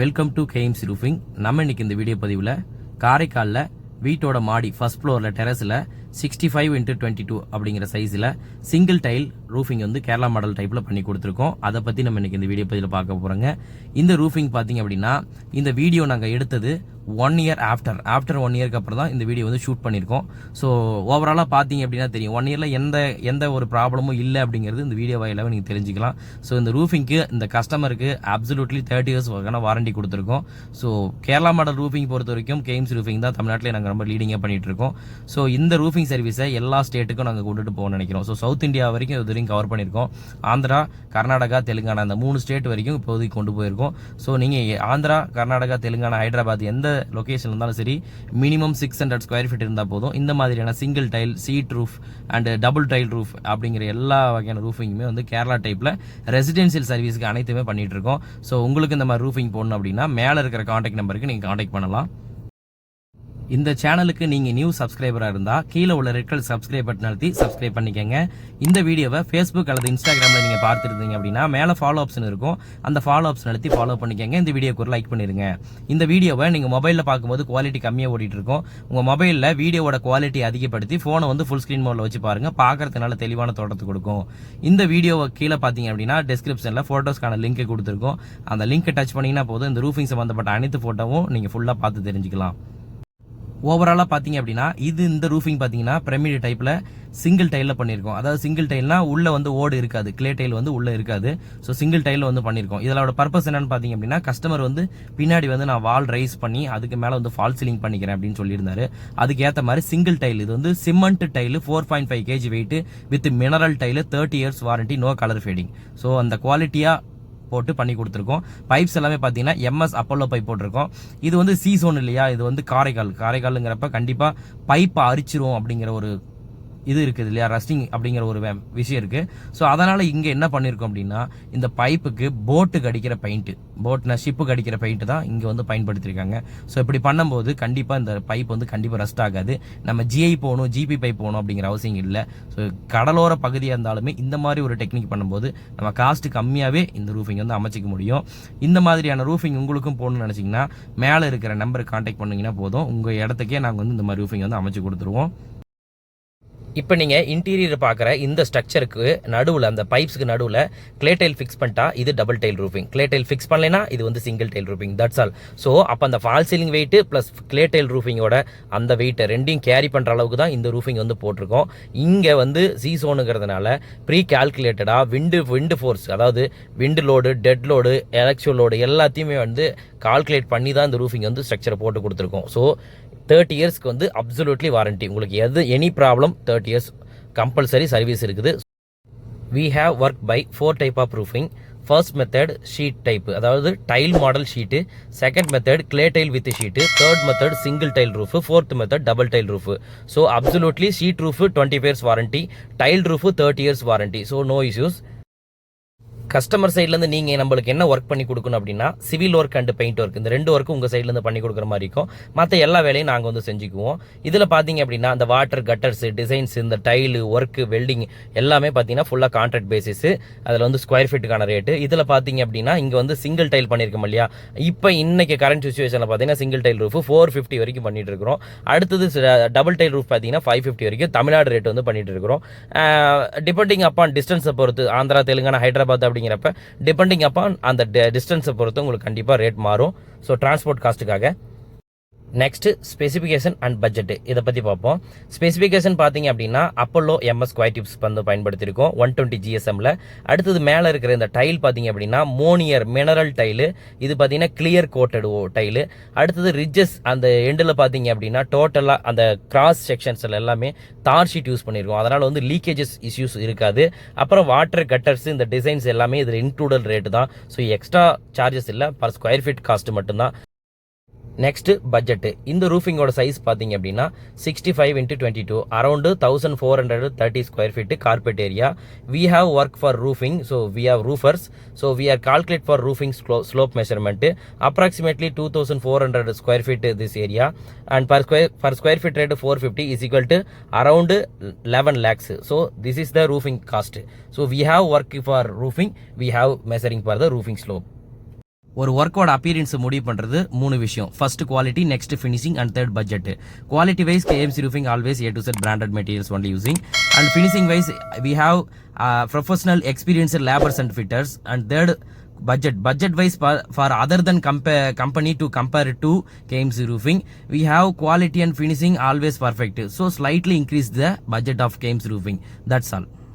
Welcome to KMC roofing நம்ம இன்னைக்கு இந்த வீடியோ பதிவில் காரைக்காலில் வீட்டோட மாடி ஃபர்ஸ்ட் ஃப்ளோரில் டெரஸில் sixty five into twenty two அப்படிங்கிற சைஸில் சிங்கிள் டைல் ரூஃபிங் வந்து கேரளா மாடல் டைப்பில் பண்ணி கொடுத்துருக்கோம். அதை பற்றி நம்ம இன்றைக்கி இந்த வீடியோ பதிவில் பார்க்க போகிறோங்க இந்த ரூஃபிங் பார்த்தீங்க அப்படின்னா இந்த வீடியோ நாங்கள் எடுத்தது one year after after one இயர்க்கு அப்புறம் தான் இந்த வீடியோ வந்து ஷூட் பண்ணியிருக்கோம். ஸோ ஓவராலாக பார்த்தீங்க அப்படின்னா தெரியும். ஒன் இயரில் எந்த எந்த ஒரு ப்ராப்ளமும் இல்லை அப்படிங்கிறது இந்த வீடியோ வாயிலாக நீங்கள் தெரிஞ்சுக்கலாம். ஸோ இந்த ரூஃபிங்க்கு இந்த கஸ்டமருக்கு அப்சலூட்லி தேர்ட்டி இயர்ஸ் வரைக்கான வாரண்டி கொடுத்துருக்கோம். ஸோ கேரளா மாடல் ரூஃபிங் பொறுத்த வரைக்கும் கேம்ஸ் ரூஃபிங் தான் தமிழ்நாட்டில் நாங்கள் ரொம்ப லீடிங்காக பண்ணிகிட்டு இருக்கோம். ஸோ இந்த ரூஃபிங் சர்வீஸை எல்லா ஸ்டேட்டுக்கும் நாங்கள் கொண்டுட்டு போகணும்னு நினைக்கிறோம். ஸோ சவுத் இந்தியா வரைக்கும் இது வரைக்கும் கவர் பண்ணியிருக்கோம். ஆந்திரா கர்நாடகா தெலுங்கானா இந்த மூணு ஸ்டேட் வரைக்கும் இப்போதைக்கு கொண்டு போயிருக்கோம். ஸோ நீங்கள் ஆந்திரா கர்நாடகா தெலுங்கானா ஹைதராபாத் எந்த லொக்கேஷன் இருந்தாலும் சரி minimum six hundred square feet இருந்தால் போதும். இந்த மாதிரியான single tile sheet roof and double tile roof அப்படிங்கிற எல்லா வகையான ரூஃபிங்குமே வந்து கேரளா டைப்பில் ரெசிடென்சியல் சர்வீஸ்க்கு அனைத்துமே பண்ணிகிட்ருக்கோம் இருக்கோம். ஸோ உங்களுக்கு இந்த மாதிரி ரூஃபிங் போடணும் அப்படின்னா மேலே இருக்கிற காண்டாக்ட் நம்பருக்கு நீங்கள் காண்டாக்ட் பண்ணலாம். இந்த சேனலுக்கு நீங்கள் நியூ சப்ஸ்கிரைபராக இருந்தால் கீழே உள்ள ரெட் சப்ஸ்கிரைப் பட்டன் அழுத்தி சப்ஸ்கிரைப் பண்ணிக்கங்க. இந்த வீடியோவை ஃபேஸ்புக் அல்லது இன்ஸ்டாகிராமில் நீங்கள் பார்த்துருந்தீங்க அப்படின்னா மேலே ஃபாலோ ஆப்ஷன் இருக்கும். அந்த ஃபாலோ ஆப்ஷன் அழுத்தி ஃபாலோ பண்ணிக்கங்க. இந்த வீடியோக்கு ஒரு லைக் பண்ணிருங்க. இந்த வீடியோவை நீங்கள் மொபைலில் பார்க்கும்போது குவாலிட்டி கம்மியாக ஓடிட்டு இருக்கும். உங்கள் மொபைலில் வீடியோவோட குவாலிட்டி அதிகப்படுத்தி ஃபோனை வந்து ஃபுல் ஸ்க்ரீன் மோடில் வச்சு பாருங்கள் பார்க்கறதுனால தெளிவான தோட்டத்தை கொடுக்கும். இந்த வீடியோவை கீழே பார்த்தீங்க அப்படின்னா டிஸ்கிரிப்ஷனில் ஃபோட்டோஸ்க்கான லிங்க் கொடுத்துருக்கோம். அந்த லிங்க் டச் பண்ணீங்கன்னா போதும். இந்த ரூஃபிங் சம்மந்தப்பட்ட அனைத்து ஃபோட்டோவும் நீங்கள் ஃபுல்லாக பார்த்து தெரிஞ்சுக்கலாம். ஓவராலாக பார்த்தீங்க அப்படின்னா இது இந்த ரூஃபிங் பார்த்தீங்கன்னா பிரமிடு டைப்பில் சிங்கிள் டைலில் பண்ணியிருக்கோம் அதாவது சிங்கிள் டைல்னா உள்ளே வந்து ஓடு இருக்காது. கிளே டைல் வந்து உள்ளே இருக்காது. ஸோ சிங்கிள் டைலில் வந்து பண்ணியிருக்கோம் இதோட பர்பஸ் என்னன்னு பார்த்தீங்க அப்படின்னா கஸ்டமர் வந்து பின்னாடி வந்து நான் வால் ரைஸ் பண்ணி அதுக்கு மேலே வந்து ஃபால் சீலிங் பண்ணிக்கிறேன் அப்படின்னு சொல்லியிருந்தாரு. அதுக்கு ஏற்ற மாதிரி சிங்கிள் டைல் இது வந்து cement tile four point five KG weight with mineral tile thirty years warranty no colour fading so அந்த குவாலிட்டியாக போட்டு பண்ணி கொடுத்துருக்கோம். பைப்ஸ் எல்லாமே பார்த்தீங்கன்னா எம்எஸ் அப்போலோ பைப் போட்டிருக்கோம். இது வந்து சீசோன் இல்லையா? இது வந்து காரைக்கால். காரைக்காலுங்கிறப்ப கண்டிப்பாக பைப்பை அரிச்சிரும் அப்படிங்கிற ஒரு இது இருக்குது இல்லையா? ரஸ்டிங் அப்படிங்கிற ஒரு வே- விஷயம் இருக்குது ஸோ அதனால் இங்கே என்ன பண்ணியிருக்கோம் அப்படின்னா இந்த பைப்புக்கு போட்டுக்கு அடிக்கிற பெயிண்ட்டு போட்னா ஷிப்புக்கு அடிக்கிற பெயிண்ட் தான் இங்கே வந்து பயன்படுத்தியிருக்காங்க ஸோ இப்படி பண்ணும்போது கண்டிப்பாக இந்த பைப் வந்து கண்டிப்பாக ரஸ்ட் ஆகாது. நம்ம ஜிஐ போகணும் ஜிபி பைப் போகணும் அப்படிங்கிற அவசியம் இல்லை. ஸோ கடலோர பகுதியாக இருந்தாலுமே இந்த மாதிரி ஒரு டெக்னிக் பண்ணும்போது நம்ம காஸ்ட் கம்மியாகவே இந்த ரூஃபிங் வந்து அமைச்சிக்க முடியும். இந்த மாதிரியான ரூஃபிங் உங்களுக்கும் போகணும்னு நினச்சிங்கன்னா மேலே இருக்கிற நம்பருக்கு கான்டாக்ட் பண்ணிங்கன்னா போதும். உங்கள் இடத்துக்கே நாங்கள் வந்து இந்த மாதிரி ரூஃபிங் வந்து அமைச்சு கொடுத்துருவோம். இப்போ நீங்கள் இன்டீரியர் பார்க்குற இந்த ஸ்ட்ரக்சருக்கு நடுவில் அந்த பைப்ஸ்க்கு நடுவில் கிளே டைல் ஃபிக்ஸ் பண்ணிட்டா இது double tile roofing clay tile fix பண்ணலைன்னா இது வந்து single tile roofing that's all so அப்போ அந்த fall ceiling weight plus clay tile ரூஃபிங்கோட அந்த வெயிட்டை ரெண்டையும் கேரி பண்ணுற அளவுக்கு தான் இந்த ரூஃபிங் வந்து போட்டிருக்கோம். இங்கே வந்து சீசோனுங்கிறதுனால ப்ரீ கால்குலேட்டடாக விண்டு விண்டு ஃபோர்ஸ் அதாவது wind load dead load electro load எல்லாத்தையுமே வந்து கால்குலேட் பண்ணி தான் இந்த ரூஃபிங் வந்து ஸ்ட்ரக்சரை போட்டு கொடுத்துருக்கோம். ஸோ தேர்ட்டி இயர்ஸ்க்கு வந்து அப்சல்யூட்லி வாரண்டி உங்களுக்கு எது any problem thirty years compulsory service இருக்குது. We have work by four type of roofing first method sheet type அதாவது tile model sheet second method clay tile with sheet third method single tile roof fourth method double tile roof so absolutely sheet roof twenty years warranty tile roof thirty years warranty so no issues customer சைட்லேருந்து நீங்கள் நம்மளுக்கு என்ன work பண்ணி கொடுக்கணும் அப்படின்னா civil work and paint work இந்த ரெண்டு ஒர்க்கும் உங்கள் சைட்லேருந்து பண்ணி கொடுக்குற மாதிரி இருக்கும். மற்ற எல்லா வேலையும் நாங்கள் வந்து செஞ்சுக்குவோம். இதில் பார்த்தீங்க அப்படின்னா அந்த வாட்டர் கட்டர்ஸ் டிசைன்ஸ் இந்த டைலு ஒர்க்கு வெல்டிங் எல்லாமே பார்த்தீங்கன்னா ஃபுல்லாக கான்ட்ராக்ட் பேசிஸு அதில் வந்து ஸ்கொயர் ஃபீட்டுக்கான ரேட்டு இதில் பார்த்தீங்க அப்படின்னா இங்கே வந்து சிங்கிள் டைல் பண்ணியிருக்கோம் இல்லையா? இப்போ இன்னைக்கு கரண்ட் சுச்சுவேஷனில் பார்த்தீங்கன்னா single tile roof four fifty வரைக்கும் பண்ணிட்டு இருக்கிறோம். அடுத்தது டபுள் டைல் ரூஃப் பார்த்தீங்கன்னா ஃபைவ் ஃபிஃப்டி வரைக்கும் தமிழ்நாடு ரேட் வந்து பண்ணிட்டு இருக்கிறோம். டிபெண்டிங் அப்பான் டிஸ்டன்ஸை பொறுத்து ஆந்திரா தெலுங்கானா ஹைதராபாத் அப்படிங்கிறப்ப டிபெண்டிங் அப்பான் அந்த டிஸ்டன்ஸை பொறுத்து உங்களுக்கு கண்டிப்பாக ரேட் மாறும். ஸோ டிரான்ஸ்போர்ட் காஸ்ட்டுக்காக நெக்ஸ்ட்டு ஸ்பெசிஃபிகேஷன் அண்ட் பட்ஜெட் இதை பற்றி பார்ப்போம். ஸ்பெசிஃபிகேஷன் பார்த்தீங்க அப்படின்னா அப்போலோ எம்எஸ் குவாய்டிப்ஸ் வந்து பயன்படுத்தியிருக்கோம். ஒன் டுவெண்ட்டி ஜிஎஸ்எம்மில் அடுத்தது மேலே இருக்கிற இந்த டைல் பார்த்தீங்க அப்படின்னா மோனியர் மினரல் டைலு இது பார்த்தீங்கன்னா கிளியர் கோட்டட் டைலு அடுத்தது ரிட்ஜஸ் அந்த எண்டில் பார்த்தீங்க அப்படின்னா டோட்டலாக அந்த கிராஸ் செக்ஷன்ஸில் எல்லாமே தார் ஷீட் யூஸ் பண்ணியிருக்கோம். அதனால் வந்து லீக்கேஜஸ் இஷ்யூஸ் இருக்காது. அப்புறம் வாட்டர் கட்டர்ஸ் இந்த டிசைன்ஸ் எல்லாமே இதில் இன்க்ளூடல் ரேட்டு தான். ஸோ எக்ஸ்ட்ரா சார்ஜஸ் இல்லை. பர் ஸ்கொயர் ஃபீட் காஸ்ட் மட்டும்தான். நெக்ஸ்ட் பட்ஜெட்டு இந்த ரூஃபிங்கோட சைஸ் பார்த்தீங்க அப்படின்னா sixty five into twenty two around thousand four hundred thirty square feet carpet area we have work for roofing so we have roofers so we are calculate for roofing slope measurement approximately two thousand four hundred square feet this area and per square per square feet rate four fifty is equal to around eleven lakhs so this is the roofing cost so we have work for roofing we have measuring for the roofing slope ஒரு ஒர்க்கோட appearance முடிவு பண்ணுறது மூணு விஷயம் first quality next finishing and third budget quality wise KMC roofing always A to Z branded materials only using and finishing wise we have professional experience labours and fitters and third budget budget wise for other then compa company to compare to KMC roofing we have quality and finishing always perfect so slightly increase the budget of KMC's roofing that's all